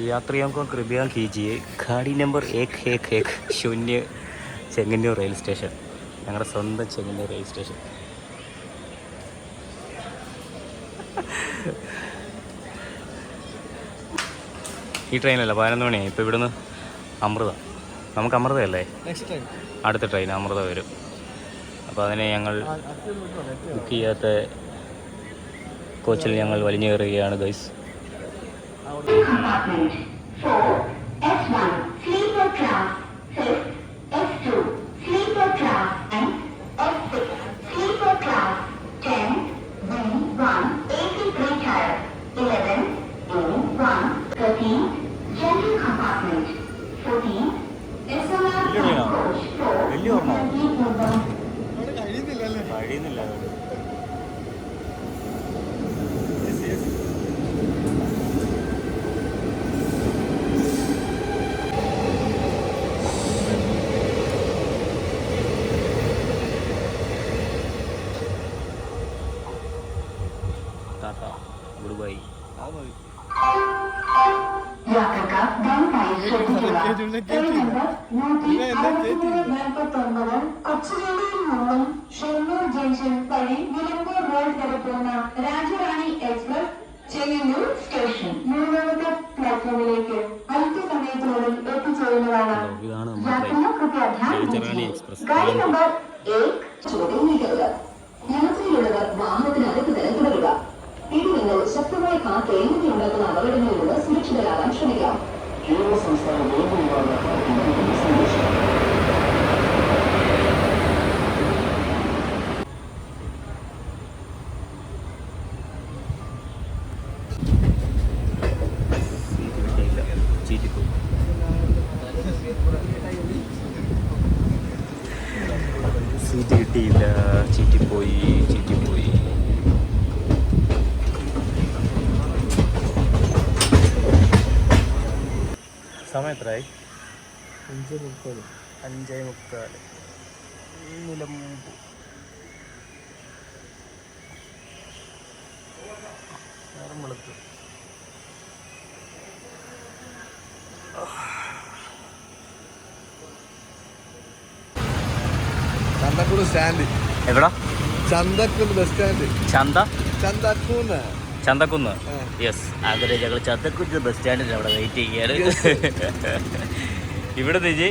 यात्रियों को कृपया कीजिए गाड़ी നമ്പർ एक एक एक ശൂന്യ ചെങ്ങന്നൂർ റെയിൽ സ്റ്റേഷൻ ഞങ്ങളുടെ സ്വന്തം ചെങ്ങന്നൂർ റെയിൽ സ്റ്റേഷൻ ഈ ട്രെയിനല്ല പതിനൊന്ന് മണിയായി ഇപ്പോൾ ഇവിടുന്ന് അമൃത നമുക്ക് അമൃതയല്ലേ നെക്സ്റ്റ് ടൈം അടുത്ത ട്രെയിൻ അമൃത വരും അപ്പോൾ അതിനെ ഞങ്ങൾ ബുക്ക് ചെയ്യാത്ത കോച്ചിൽ ഞങ്ങൾ വലിഞ്ഞു കയറുകയാണ് guys happened. Four. Tata good bye കൊച്ചുവേളിയിൽ നിന്നും ഷൊർണൂർ ജംഗ്ഷൻ വഴി നിലമ്പൂർ റോഡ് വരെ പോകുന്ന രാജറാണി എക്സ്പ്രസ് ചെങ്ങന്നൂർ സ്റ്റേഷൻ. മൂന്നാമത്തെ പ്ലാറ്റ്ഫോമിലേക്ക് അല്പസമയത്തിനുള്ളിൽ എത്തിച്ചേരുന്നതാണ്. ഗാഡി നമ്പർ ഏക് ചോദ്യം യാത്രയിലുള്ളവർ വാഹനത്തിനകത്ത് തന്നെ തുടരും ಉಲ್ಲಂಘನಾ ಅವಘಡಗಳು ಕೂಡ ಸುರಕ್ಷಿತರಾದ ಕ್ಷಣಗಳ ಕೇಂದ್ರ ಸಂಸ್ಥಾನ സമയം എത്രയായി? അഞ്ച് മുപ്പത് അഞ്ചേ മുക്കാൽ നിലമ്പൂർ. നേരം വെളുത്തു ചന്തക്കൂട് സ്റ്റാൻഡ്. എവിടാ? Chanthakkoodu bus stand. ചന്ത? ചന്തക്കൂന്ന്. ചന്തക്കുന്ന്. യെസ് അങ്ങനെ ഞങ്ങൾ ചന്തക്കുന്ന് ബസ് സ്റ്റാൻഡിൽ അവിടെ വെയിറ്റ് ചെയ്യാണ്. ഇവിടെ നിജി?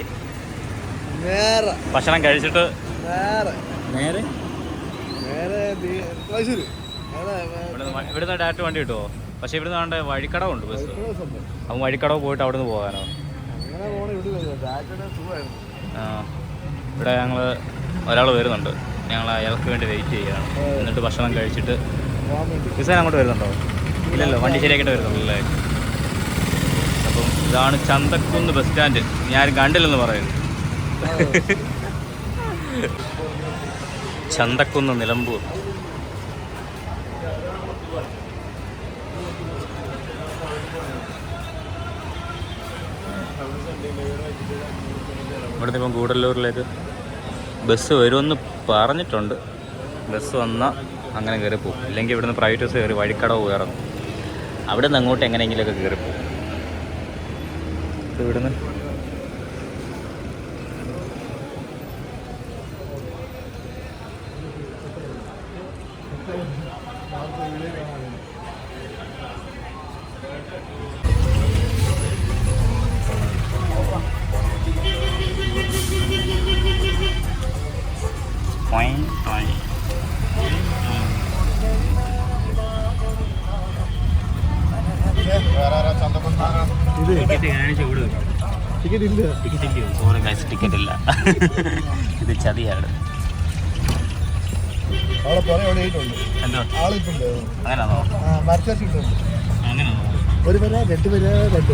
ഭക്ഷണം കഴിച്ചിട്ട്? നേരെ? ഇവിടുന്ന് ഇവിടുന്ന് ഡയറക്റ്റ് വണ്ടി കിട്ടുമോ പക്ഷെ ഇവിടുന്ന് വേണ്ട വഴിക്കടവുണ്ട് ബസ് കോഴിക്കോട് സംഭവം. അപ്പം വഴിക്കടവ് പോയിട്ട് അവിടുന്ന് പോകാനോ? ആ, ഇവിടെ ഞങ്ങൾ ഒരാൾ വരുന്നുണ്ട്. ഞങ്ങൾ അയാൾക്ക് വേണ്ടി വെയിറ്റ് ചെയ്യുകയാണ് എന്നിട്ട് ഭക്ഷണം കഴിച്ചിട്ട് വേണ്ടി അങ്ങോട്ട് വരുന്നുണ്ടോ? ഇല്ലല്ലോ വണ്ടി ശരിയാക്കിട്ട് വരുന്നുള്ളൂ അല്ലേ അപ്പം ഇതാണ് ചന്തക്കുന്ന് ബസ് സ്റ്റാൻഡ് ഞാൻ കണ്ടില്ലെന്ന് പറയുന്നു ചന്തക്കുന്ന് നിലമ്പൂർ. ഇവിടുന്ന് ഇപ്പം ഗൂഡല്ലൂരിലേക്ക് ബസ് വരുമെന്ന് പറഞ്ഞിട്ടുണ്ട്. ബസ് വന്നാൽ അങ്ങനെ കയറി പോകും. ഇല്ലെങ്കിൽ ഇവിടുന്ന് പ്രൈവറ്റ് ബസ് കയറി വഴിക്കടവ് കയറണം അവിടെ നിന്ന് അങ്ങോട്ട് എങ്ങനെയെങ്കിലുമൊക്കെ കയറി പോകും. ഇവിടുന്ന്. Point, ടിക്കറ്റ് കാണിച്ച് ടിക്കറ്റ് ഇല്ല. ടിക്കറ്റ് ഇല്ല. സോറി ഗൈസ് ടിക്കറ്റ് ഇല്ല. ഇത് ചതിയാണ്. ഒരു പേര രണ്ട് പേര രണ്ട്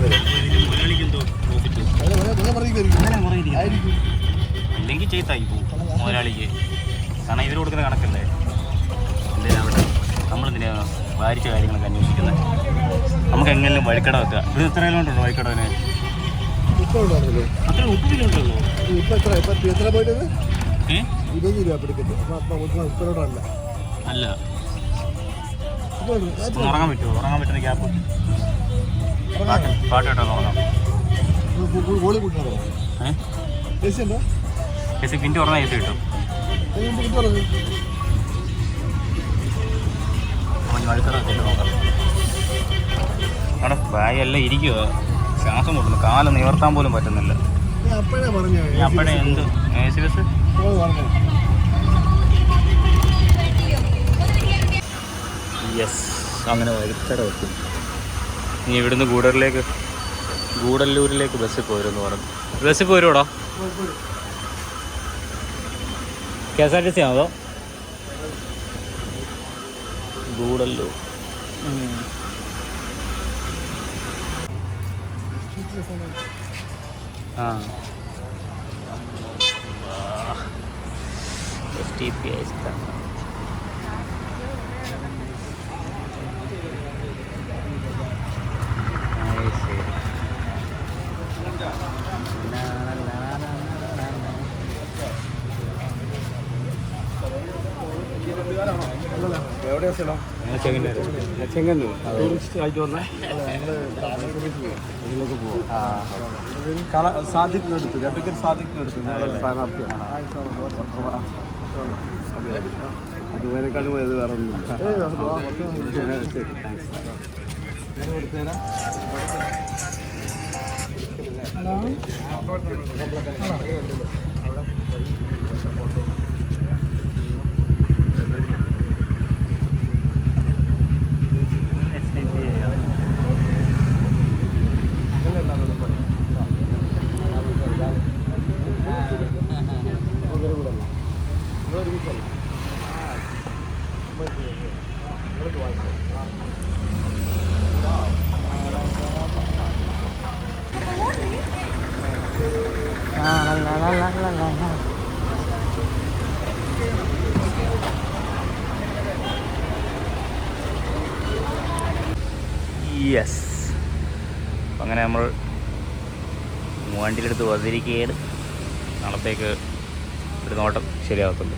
അല്ലെങ്കിൽ ചെയ്തായി പോകും മുതലാളിക്ക്. കാരണം ഇവർ കൊടുക്കുന്ന കണക്കല്ലേ? എന്തിനാ അവിടെ? നമ്മളെന്തിനാ വാരിച്ച കാര്യങ്ങളൊക്കെ അന്വേഷിക്കുന്നത് നമുക്ക് എങ്ങനെയും വഴിക്കട വെക്കുക. ഇത് എത്ര കിലോമീറ്റർ ഉണ്ടോ വഴിക്കടവിന് ഉണ്ടായിരുന്നല്ലോ അത്ര മുപ്പത് കിലോമീറ്റർ ഉള്ളൂ ഇപ്പൊ എത്ര ഇപ്പൊ എത്ര പോയിട്ടത് ഏ? ഇരുപത് രൂപ പിടിക്കട്ടെ. അപ്പൊ അപ്പൊ മുപ്പതോടല്ല അല്ല. ഉറങ്ങാൻ പറ്റുമോ? ഉറങ്ങാൻ പറ്റുന്ന ഗ്യാപ്പ് പാട്ട് കേട്ടോ നോക്കാം ഗോളി കൂട്ടാറോ എ സി ഉണ്ടോ ചേച്ചി പിന്റെ പറഞ്ഞാൽ ചേച്ചി കിട്ടും. വഴുക്കറൊക്കെ നോക്കാം. അവിടെ ബാഗ് എല്ലാം ഇരിക്കുക ശ്വാസം കൊടുക്കുന്നു കാലം നിവർത്താൻ പോലും പറ്റുന്നില്ല. അപ്പോഴേ എന്ത്? യെസ്. അങ്ങനെ വഴുക്കട വെക്കും. നീ ഇവിടുന്ന് ഗൂഡറിലേക്ക് ഗൂഡല്ലൂരിലേക്ക് ബസ്സിൽ പോരുമെന്ന് പറഞ്ഞു. ബസ്സിൽ പോരുമോടാ K S R T C ആണോ ഗൂഡല്ലൂർ. Gracias. ചെങ്ങന്നൂർ ടൂറിസ്റ്റ് ആയിട്ട് വന്നേ ഇതിലേക്ക് പോവാം സാദിഖിനടുത്ത് അഡ്വക്കേറ്റ് സാദിഖിനടുത്ത് ഞങ്ങളുടെ സ്ഥാനാർത്ഥിയാണ് അതുവരെക്കാളും ഇത് വേറെ ഒന്നുമില്ല ശരി താങ്ക്സ് കൊടുത്തേരാ യെസ് അപ്പം അങ്ങനെ നമ്മൾ മൂവാണ്ടിയിലെടുത്ത് വന്നിരിക്കുകയാണ്. നാളത്തേക്ക് ഒരു നോട്ടം ശരിയാകത്തുള്ളൂ.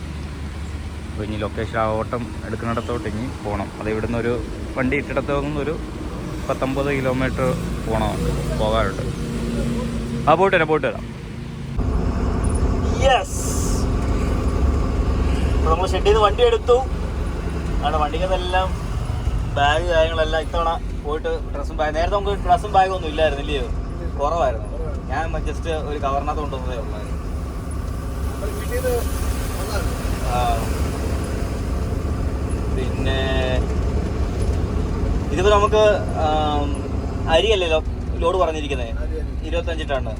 അപ്പോൾ ഇനി ലൊക്കേഷൻ ആ ഓട്ടം എടുക്കുന്നിടത്തോട്ട് ഇനി പോകണം അത് ഇവിടുന്ന് ഒരു വണ്ടി ഇട്ടിടത്ത് ഒരു പത്തൊമ്പത് കിലോമീറ്റർ പോകണമുണ്ട് പോകാറുണ്ട് ആ പോയിട്ട് വരാം പോയിട്ട് വരാം. യെസ് നമ്മൾ ഷെഡിൽ നിന്ന് വണ്ടി എടുത്തു. അവിടെ വണ്ടിക്കതെല്ലാം ബാഗ് കാര്യങ്ങളെല്ലാം ഇത്തവണ പോയിട്ട് ഡ്രസ്സും ബാഗ് നേരത്തെ നമുക്ക് ഡ്രസ്സും ബാഗും ഒന്നും ഇല്ലായിരുന്നു ഇല്ലയോ? കുറവായിരുന്നു. ഞാൻ ജസ്റ്റ് ഒരു കവറിനകത്ത് കൊണ്ടുവന്നതേ ഉള്ളായിരുന്നു. പിന്നെ ഇതിപ്പോ നമുക്ക് അരിയല്ലല്ലോ ലോഡ് പറഞ്ഞിരിക്കുന്നത് ഇരുപത്തഞ്ച് ടണ്ണ്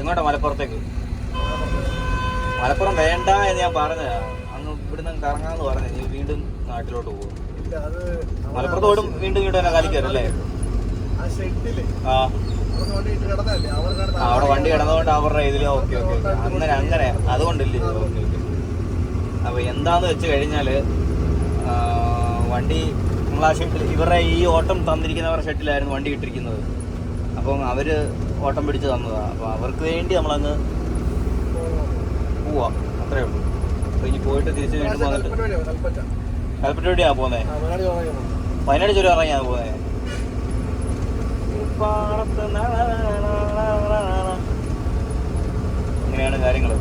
എങ്ങോട്ടാ? മലപ്പുറത്തേക്ക്. മലപ്പുറം വേണ്ട എന്ന് ഞാൻ പറഞ്ഞ അന്ന് ഇവിടുന്ന് കറങ്ങാന്ന് പറഞ്ഞു. നീ വീണ്ടും നാട്ടിലോട്ട് പോകും. ഇല്ല അത് മലപ്പുറത്ത് പോയിട്ടും വീണ്ടും വണ്ടി കിടന്ന ആ, അവിടെ വണ്ടി കിടന്നതുകൊണ്ട് അവരുടെ ഇതിൽ ഓക്കെ ഓക്കെ അങ്ങനെ അങ്ങനെ അതുകൊണ്ടില്ലേ ഓക്കെ ഓക്കെ. അപ്പൊ എന്താന്ന് വെച്ച് കഴിഞ്ഞാൽ വണ്ടി നമ്മൾ ഷെട്ടിൽ ഇവരുടെ ഈ ഓട്ടം തന്നിരിക്കുന്നവരുടെ ഷെട്ടിലായിരുന്നു വണ്ടി ഇട്ടിരിക്കുന്നത്. അപ്പം അവർ ഓട്ടം പിടിച്ച് തന്നതാ. അപ്പൊ അവർക്ക് വേണ്ടി നമ്മളങ്ങ് പോവാം. അത്രേ ഉള്ളൂ. അപ്പൊ ഇനി പോയിട്ട് തിരിച്ച് വീണ്ടും വന്നിട്ട് കൽപ്പറ്റ വഴിയാണ് വഴിയാ പോന്നേ? വയനാട് ചുരം ഇറങ്ങിയാ പോന്നെ? പാടത്ത് ഇങ്ങനെയാണ് കാര്യങ്ങൾ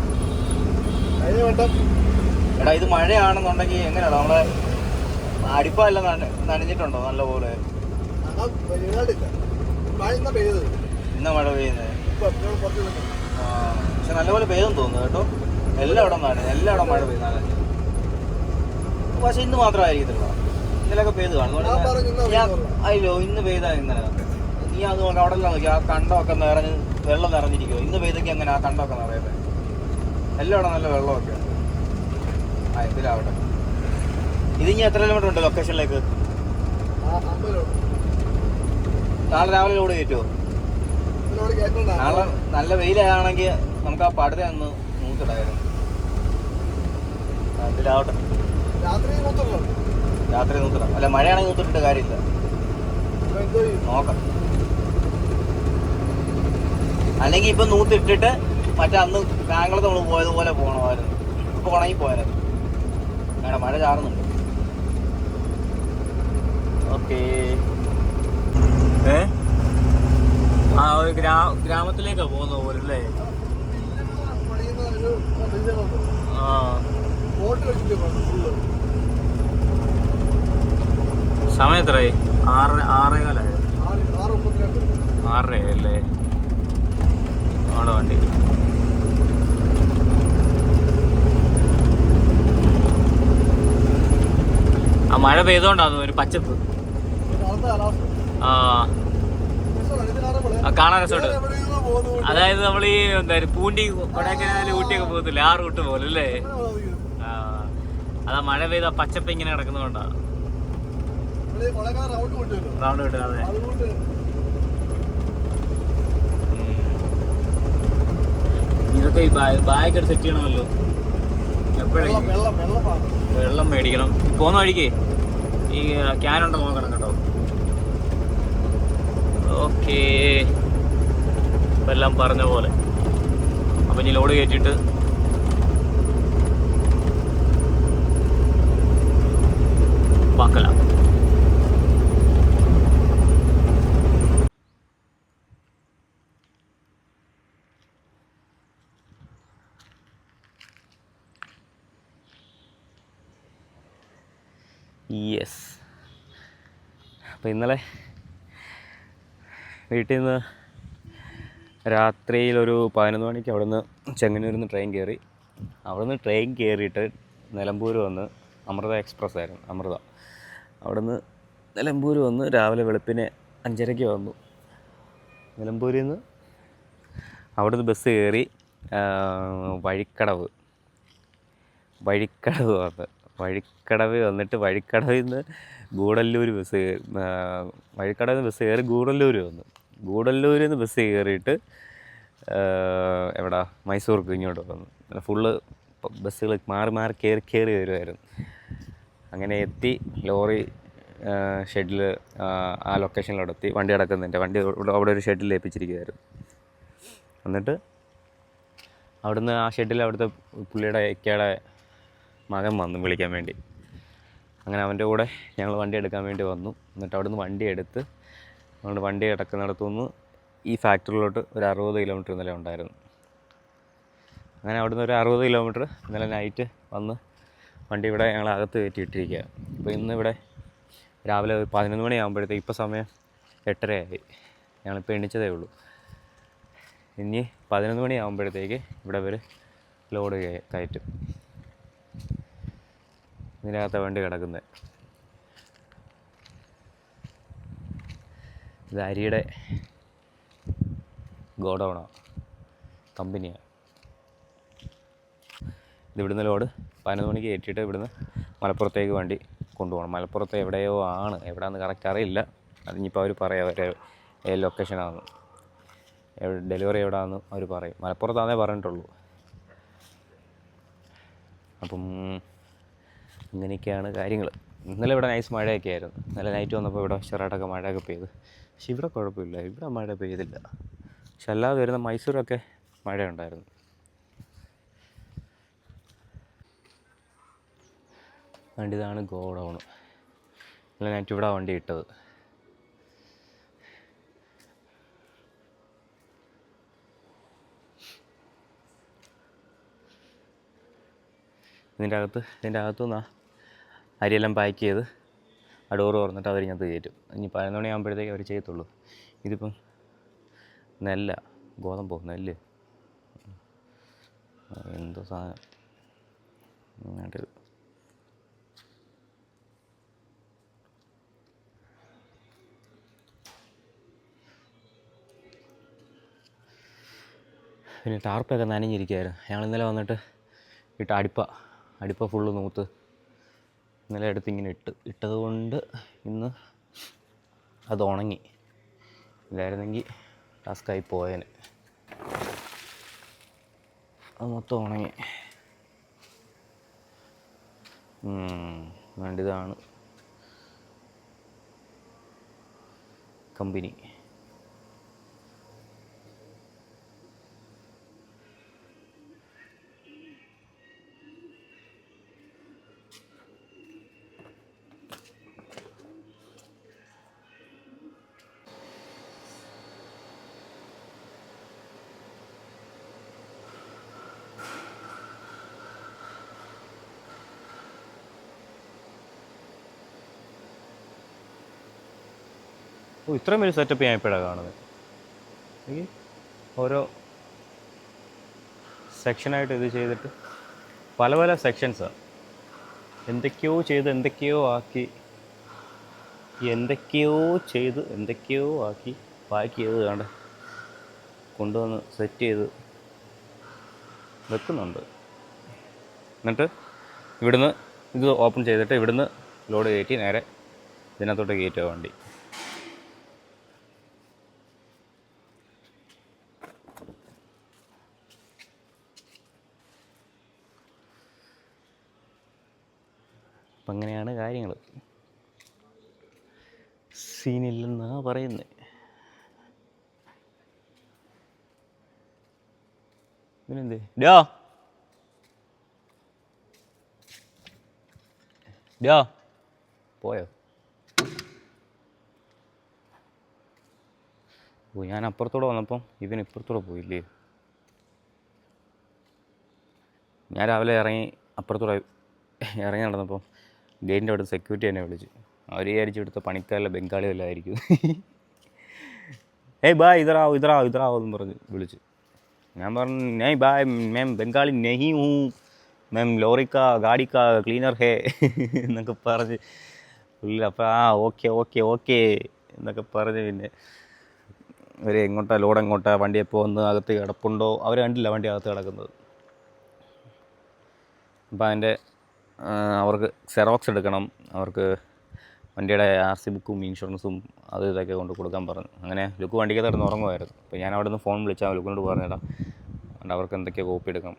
എടാ ഇത് മഴയാണെന്നുണ്ടെങ്കിൽ എങ്ങനെയാണ് നമ്മളെ അടിപ്പല്ല നന നനഞ്ഞിട്ടുണ്ടോ നല്ലപോലെ? പോലെ ഇന്നാ മഴ പെയ്യുന്നത് പക്ഷെ നല്ലപോലെ പെയ്തെന്ന് തോന്നുന്നു കേട്ടോ. എല്ലായിടം നനഞ്ഞു എല്ലായിടം മഴ പെയ്യുന്ന നനഞ്ഞു. പക്ഷെ ഇന്ന് മാത്രമായിരിക്കത്തില്ല ഇന്നലെയൊക്കെ പെയ്ത് കാണും. ഞാൻ. അയ്യോ ഇന്ന് പെയ്താ ഇന്നലെ. നീ അത് നോക്കി അവിടെ നോക്കി ആ കണ്ടമൊക്കെ നിറഞ്ഞ് വെള്ളം നിറഞ്ഞിരിക്കുമോ ഇന്ന് പെയ്തൊക്കെ എങ്ങനെ ആ കണ്ടമൊക്കെ നിറയുന്നത് എല്ലാം നല്ല വെള്ളമൊക്കെ ആ ഇതിലാവട്ടെ. ഇത് ഇനി എത്ര കിലോമീറ്റർ ഉണ്ട് ലൊക്കേഷനിലേക്ക് നാളെ രാവിലെ ലോഡ് കയറ്റുമോ നാളെ നല്ല വെയിലാണെങ്കിൽ നമുക്ക് ആ പടുത ഒന്ന് നൂത്തിടായിരുന്നു ആ, ഇതിലാവട്ടെ. രാത്രി നൂത്തിടാം അല്ല മഴയാണെങ്കിൽ നൂത്തിട്ടിട്ട് കാര്യമില്ല. നോക്കാം. അല്ലെങ്കിൽ ഇപ്പൊ നൂത്തിട്ടിട്ട് മറ്റേ അന്ന് ബാംഗ്ലൂർ നമ്മൾ പോയതുപോലെ പോകണമായിരുന്നു ഇപ്പൊ ഉണങ്ങി പോയാലും. വേണം മഴ ചാറുന്നുണ്ട്. ഓക്കേ. ഏ? ഗ്രാ ഗ്രാമത്തിലേക്കാ പോകുന്ന പോലെ അല്ലേ? ഒരു. ആ. സമയം ആറ് ആറേകാലായി? ആറര അല്ലേ? അവിടെ വണ്ടി. ആ മഴ പെയ്തോണ്ടാന്ന് ഒരു പച്ചപ്പ്. ആ കാണാൻ രസമുണ്ട്. അതായത് നമ്മൾ ഈ എന്താ പൂണ്ടി കൊടൈക്കനാൽ ഊട്ടിയൊക്കെ പോകത്തില്ലേ ആ റൂട്ട് പോലെ അല്ലേ? ആ അതാ മഴ പെയ്ത പച്ചപ്പ് ഇങ്ങനെ കിടക്കുന്നതുകൊണ്ടാണ്. റൗണ്ട് കിട്ടുക അതെ അതുകൊണ്ട് ഉം. ഇതൊക്കെ ഈ ബാഗ് സെറ്റ് ചെയ്യണമല്ലോ. എപ്പോഴും എപ്പോഴേക്കും വെള്ളം മേടിക്കണം. പോന്ന വഴിക്ക്. ഈ ക്യാൻ ഉണ്ടോ നോക്കണം കേട്ടോ. ഓക്കേ. എല്ലാം പറഞ്ഞ പോലെ. അപ്പം ഇനി ലോഡ് കയറ്റിയിട്ട് പാക്കലാം യെസ് അപ്പോൾ ഇന്നലെ വീട്ടിൽ നിന്ന് രാത്രിയിൽ ഒരു പതിനൊന്ന് മണിക്ക് അവിടെ നിന്ന് ചെങ്ങന്നൂരിൽ നിന്ന് ട്രെയിൻ കയറി അവിടെ നിന്ന് ട്രെയിൻ കയറിയിട്ട് നിലമ്പൂർ വന്ന് അമൃത എക്സ്പ്രസ് ആയിരുന്നു അമൃത. അവിടെ നിന്ന് നിലമ്പൂർ വന്ന് രാവിലെ വെളുപ്പിന് അഞ്ചരയ്ക്ക് വന്നു. നിലമ്പൂരിൽ നിന്ന് അവിടെ നിന്ന് ബസ് കയറി വഴിക്കടവ്. വഴിക്കടവ് വന്ന്. വഴിക്കടവ് വന്നിട്ട് വഴിക്കടവിൽ നിന്ന് ഗൂഡല്ലൂർ ബസ് വഴിക്കടവിൽ നിന്ന് ബസ് കയറി ഗൂഡല്ലൂർ വന്നു. ഗൂഡല്ലൂരിൽ നിന്ന് ബസ് കയറിയിട്ട് എവിടെ? മൈസൂർക്ക് ഇങ്ങോട്ട് വന്നു. ഫുള്ള് ബസ്സുകൾ മാറി മാറി കയറി കയറി വരുമായിരുന്നു അങ്ങനെ എത്തി ലോറി ഷെഡിൽ ആ ലൊക്കേഷനിലോട്ട് എത്തി. വണ്ടി കിടക്കുന്നുണ്ട് വണ്ടി അവിടെ ഒരു ഷെഡിൽ ഏൽപ്പിച്ചിരിക്കുകയായിരുന്നു എന്നിട്ട് അവിടുന്ന് ആ ഷെഡിൽ അവിടുത്തെ പുള്ളിയുടെ ഇക്കയുടെ മകൻ വന്നു വിളിക്കാൻ വേണ്ടി. അങ്ങനെ അവന്റെ കൂടെ ഞങ്ങൾ വണ്ടി എടുക്കാൻ വേണ്ടി വന്നു. എന്നിട്ട് അവിടുന്ന് വണ്ടി എടുത്ത് നമ്മൾ വണ്ടി കിടക്കുന്നിടത്തുനിന്ന് ഈ ഫാക്ടറിയിലോട്ട് ഒരു അറുപത് കിലോമീറ്റർ ഇന്നലെ ഉണ്ടായിരുന്നു. അങ്ങനെ അവിടുന്ന് ഒരു അറുപത് കിലോമീറ്റർ ഇന്നലെ നൈറ്റ് വന്ന് വണ്ടി ഇവിടെ ഞങ്ങൾ അകത്ത് കയറ്റിയിട്ടിരിക്കുക അപ്പോൾ ഇന്ന് ഇവിടെ രാവിലെ ഒരു പതിനൊന്ന് മണിയാകുമ്പോഴത്തേക്ക് ഇപ്പോൾ സമയം എട്ടരയായി. ഞങ്ങളിപ്പോൾ എണ്ണിച്ചതേ ഉള്ളൂ. ഇനി പതിനൊന്ന് മണിയാകുമ്പോഴത്തേക്ക് ഇവിടെ ഇവർ ലോഡ് കയറ്റും. ഇതിനകത്ത് വേണ്ടി കിടക്കുന്നത് ഇത് അരിയുടെ ഗോഡൗണാണ് കമ്പനിയാണ് ഇത് ഇവിടുന്ന് ലോഡ് പതിനൊന്ന് മണിക്ക് കയറ്റിയിട്ട് ഇവിടുന്ന് മലപ്പുറത്തേക്ക് വണ്ടി കൊണ്ടുപോകണം. മലപ്പുറത്ത് എവിടെയോ ആണ്. എവിടെയാണെന്ന് കറക്റ്റ് അറിയില്ല. അതിനിപ്പോൾ അവർ പറയാം അവരെ ഏത് ലൊക്കേഷനാണെന്ന് ഡെലിവറി എവിടെയാണെന്ന് അവർ പറയും. മലപ്പുറത്താണേ പറഞ്ഞിട്ടുള്ളൂ. അപ്പം ഇങ്ങനെയൊക്കെയാണ് കാര്യങ്ങൾ. ഇന്നലെ ഇവിടെ നൈസ് മഴയൊക്കെ ആയിരുന്നു. ഇന്നലെ നൈറ്റ് വന്നപ്പോൾ ഇവിടെ ചെറുതായിട്ടൊക്കെ മഴയൊക്കെ പെയ്തു. പക്ഷെ ഇവിടെ കുഴപ്പമില്ല. ഇവിടെ മഴ പെയ്തില്ല. പക്ഷെ അല്ലാതെ വരുന്ന മൈസൂരൊക്കെ മഴയുണ്ടായിരുന്നു. വണ്ടി ഇതാണ് ഗോഡൗൺ. ഇന്നലെ നൈറ്റ് ഇവിടെ വണ്ടി ഇട്ടത്. ഇതിന്റെ അകത്ത് ഇതിന്റെ അകത്തു നിന്നാണ് അരിയെല്ലാം പാക്ക് ചെയ്ത് ആ ഡോറ് തുറന്നിട്ട് അവരിങ്ങനത്ത് കയറ്റും. ഇനി പതിനൊന്ന് മണിയാകുമ്പോഴത്തേക്ക് അവർ ചെയ്യത്തുള്ളൂ. ഇതിപ്പം നെല്ല ഗോതമ്പോ നെല്ല്. എന്തോ സാധനം. പിന്നെ ടാർപ്പൊക്കെ നനഞ്ഞിരിക്കുകയായിരുന്നു ഞങ്ങൾ ഇന്നലെ വന്നിട്ട് ഇട്ട അടിപ്പ അടിപ്പ ഫുള്ള് നൂത്ത്. ഇന്നലെ എടുത്ത് ഇങ്ങനെ ഇട്ട് ഇട്ടത് കൊണ്ട് ഇന്ന് അത് ഉണങ്ങി. ഇല്ലായിരുന്നെങ്കിൽ ടാസ്ക്കായി പോയേനെ. അത് മൊത്തം ഉണങ്ങി. വേണ്ടതാണ് കമ്പനി. ഓ ഇത്രയും വലിയ സെറ്റപ്പ് ഞാൻ ഇപ്പോഴാണ് കാണുന്നത്. ഈ ഓരോ സെക്ഷനായിട്ട് ഇത് ചെയ്തിട്ട് പല പല സെക്ഷൻസാണ് എന്തൊക്കെയോ ചെയ്ത് എന്തൊക്കെയോ ആക്കി എന്തൊക്കെയോ ചെയ്ത് എന്തൊക്കെയോ ആക്കി പാക്ക് ചെയ്ത് കണ്ട് കൊണ്ടുവന്ന് സെറ്റ് ചെയ്ത് വെക്കുന്നുണ്ട്. എന്നിട്ട് ഇവിടുന്ന് ഇത് ഓപ്പൺ ചെയ്തിട്ട് ഇവിടുന്ന് ലോഡ് കയറ്റി നേരെ ഇതിനകത്തോട്ട് കയറ്റുക വണ്ടി. അപ്പം അങ്ങനെയാണ് കാര്യങ്ങൾ. സീനില്ലെന്നാ പറയുന്നത് ഇവനെന്തേ ഡോ. ഡോ. പോയോ? ഓ ഞാൻ അപ്പുറത്തൂടെ വന്നപ്പം ഇവൻ ഇപ്പുറത്തൂടെ പോയില്ലേ? ഞാൻ രാവിലെ ഇറങ്ങി അപ്പുറത്തൂടെ ഇറങ്ങി നടന്നപ്പം ഗേറ്റിന്റെ അവിടെ സെക്യൂരിറ്റി എന്നെ വിളിച്ചു. അവർ വിചാരിച്ചു എടുത്ത പണിക്കാരിലെ ബംഗാളി വല്ലതായിരിക്കും ഏയ് ബായ് ഇതറാവോ ഇതറാവോ ഇതറാവോ എന്ന് പറഞ്ഞ് വിളിച്ചു. ഞാൻ പറഞ്ഞു ഞാൻ ബായ് മാം ബംഗാളി നെഹി ഹൂ. മാം ലോറിക്ക ഗാഡിക്ക ക്ലീനർ ഹേ. എന്നൊക്കെ പറഞ്ഞ് പുള്ളി അപ്പോൾ ആ ഓക്കെ ഓക്കെ ഓക്കെ എന്നൊക്കെ പറഞ്ഞ് പിന്നെ ഇവർ എങ്ങോട്ടാ ലോഡ് എങ്ങോട്ടാ വണ്ടി എപ്പോൾ വന്ന് അകത്ത് കിടപ്പുണ്ടോ? അവർ കണ്ടില്ല വണ്ടി അകത്ത് കിടക്കുന്നത്. അപ്പോൾ അതിന്റെ അവർക്ക് സെറോക്സ് എടുക്കണം. അവർക്ക് വണ്ടിയുടെ ആർ സി ബുക്കും ഇൻഷുറൻസും അത് ഇതൊക്കെ കൊണ്ട് കൊടുക്കാൻ പറഞ്ഞു. അങ്ങനെ ലുക്ക് വണ്ടിക്ക് കിടന്ന് ഉറങ്ങുമായിരുന്നു. അപ്പോൾ ഞാൻ അവിടെ നിന്ന് ഫോൺ വിളിച്ചാൽ ലുക്കിനോട് പറഞ്ഞിടാ അതുകൊണ്ട് അവർക്ക് എന്തൊക്കെയോ കോപ്പി എടുക്കാം.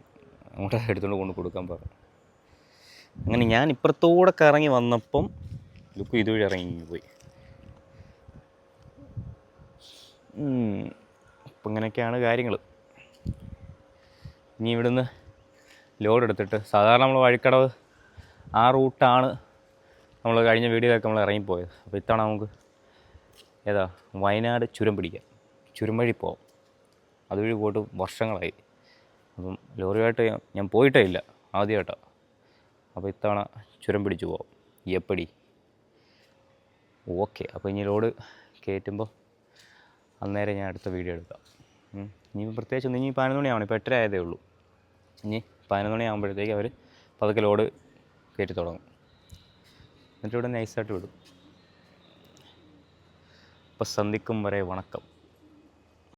അങ്ങോട്ട് എടുത്തുകൊണ്ട് കൊണ്ട് കൊടുക്കാൻ പറഞ്ഞു അങ്ങനെ ഞാൻ ഇപ്പുറത്തൂടെ കറങ്ങി വന്നപ്പം ലുക്ക് ഇതുവഴി ഇറങ്ങി പോയി. അപ്പം ഇങ്ങനെയൊക്കെയാണ് കാര്യങ്ങൾ ഇനി ഇവിടുന്ന് ലോഡ് എടുത്തിട്ട് സാധാരണ നമ്മൾ വഴിക്കടവ് ആ റൂട്ടാണ് നമ്മൾ കഴിഞ്ഞ വീഡിയോയിലൊക്കെ നമ്മൾ ഇറങ്ങിപ്പോയത്. അപ്പോൾ ഇത്തവണ നമുക്ക് ഏതാ? വയനാട് ചുരം പിടിക്കാം. ചുരം വഴി പോവാം. അതുവഴി പോയിട്ട് വർഷങ്ങളായി. അപ്പം ലോറിയായിട്ട് ഞാൻ- പോയിട്ടേ ഇല്ല. ആദ്യമായിട്ടാണ് അപ്പോൾ ഇത്തവണ ചുരം പിടിച്ച് പോവാം. എപ്പടി? ഓക്കെ. അപ്പോൾ ഇനി ലോഡ് കയറ്റുമ്പോൾ അന്നേരം ഞാൻ അടുത്ത വീഡിയോ എടുക്കാം. ഇനി പ്രത്യേകിച്ച് ഇനി പതിനൊന്ന് മണിയാവണം. ഇപ്പോൾ എട്ടര ആയതേ ഉള്ളൂ. ഇനി പതിനൊന്ന് മണിയാകുമ്പോഴത്തേക്ക് അവർ പതുക്കെ ലോഡ് കയറ്റി തുടങ്ങും. എന്നിട്ട് ഇവിടെ നൈസായിട്ട് വിടും. അപ്പോൾ സന്ധിക്കും വരെ വണക്കം.